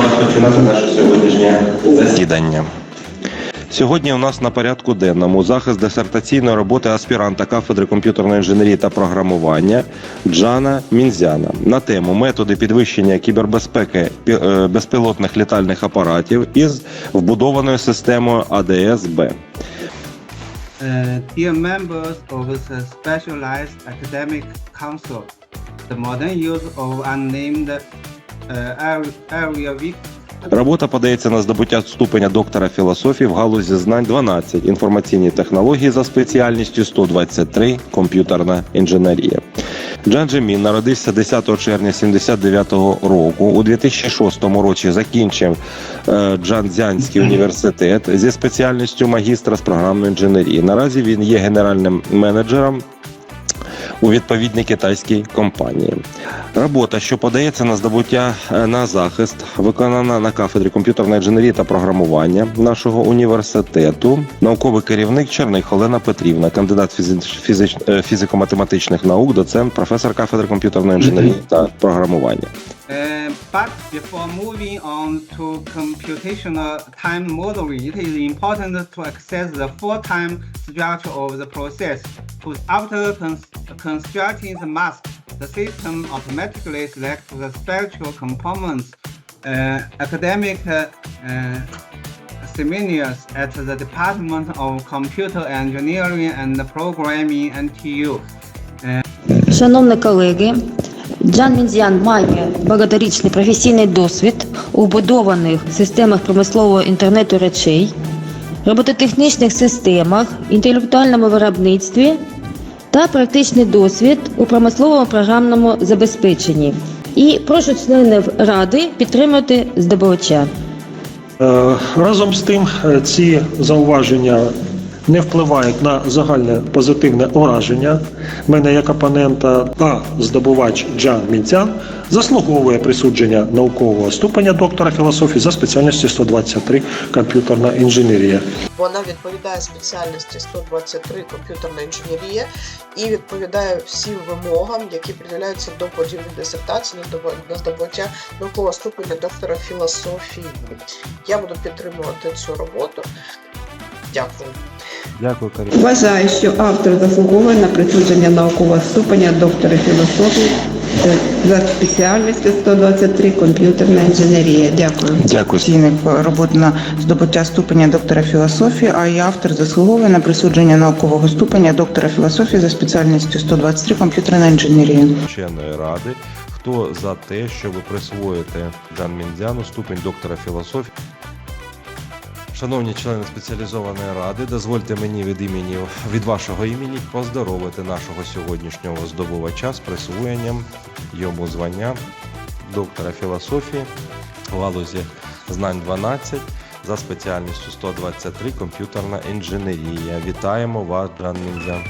розпочинати наше сьогоднішнє засідання. Сьогодні у нас на порядку денному захист дисертаційної роботи аспіранта кафедри комп'ютерної інженерії та програмування Джана Мінзяна на тему методи підвищення кібербезпеки е, безпілотних літальних апаратів із вбудованою системою АДС-Б. Uh, dear members of the specialized academic council, the modern use of unnamed area, area Робота подається на здобуття ступеня доктора філософії в галузі знань 12, інформаційні технології за спеціальністю 123, комп'ютерна інженерія. Джан Джемін народився 10 червня 79 року. У 2006 році закінчив е, Джанцзянський університет зі спеціальністю магістра з програмної інженерії. Наразі він є генеральним менеджером у відповідній китайській компанії. Робота, що подається на здобуття е, на захист, виконана на кафедрі комп'ютерної інженерії та програмування нашого університету. Науковий керівник Черних Олена Петрівна, кандидат е, фізико-математичних наук, доцент, професор кафедри комп'ютерної інженерії та програмування. Uh, but before moving on to computational time modeling, it is important to access the full time structure of the process. Because after cons- constructing the mask, the system automatically selects the spectral components. Uh, academic uh, uh, seminars at the Department of Computer Engineering and Programming NTU. Шановні колеги, Джан Мінзян має багаторічний професійний досвід у вбудованих системах промислового інтернету речей, робототехнічних системах, інтелектуальному виробництві та практичний досвід у промисловому програмному забезпеченні. І прошу членів ради підтримати здобувача. Е, Разом з тим, е, ці зауваження не впливають на загальне позитивне ураження мене як опонента, а здобувач Джан Мінцян заслуговує присудження наукового ступеня доктора філософії за спеціальністю 123 комп'ютерна інженерія. Вона відповідає спеціальності 123 комп'ютерна інженерія і відповідає всім вимогам, які приділяються до подібних здобу- на здобуття наукового ступеня доктора філософії. Я буду підтримувати цю роботу. Дякую. Дякую, Карі. Вважаю, що автор заслуговує на присудження наукового ступеня доктора філософії е, за спеціальністю 123 комп'ютерна інженерія. Дякую. Дякую. Цінник роботи на здобуття ступеня доктора філософії, а її автор заслуговує на присудження наукового ступеня доктора філософії за спеціальністю 123 комп'ютерна інженерія. вченої ради. Хто за те, щоб присвоїти Джан Міндзяну ступень доктора філософії? Шановні члени спеціалізованої ради, дозвольте мені від імені від вашого імені поздоровити нашого сьогоднішнього здобувача з присвоєнням йому звання доктора філософії в галузі знань 12 за спеціальністю 123 комп'ютерна інженерія. Вітаємо вас, Джан Міндзян.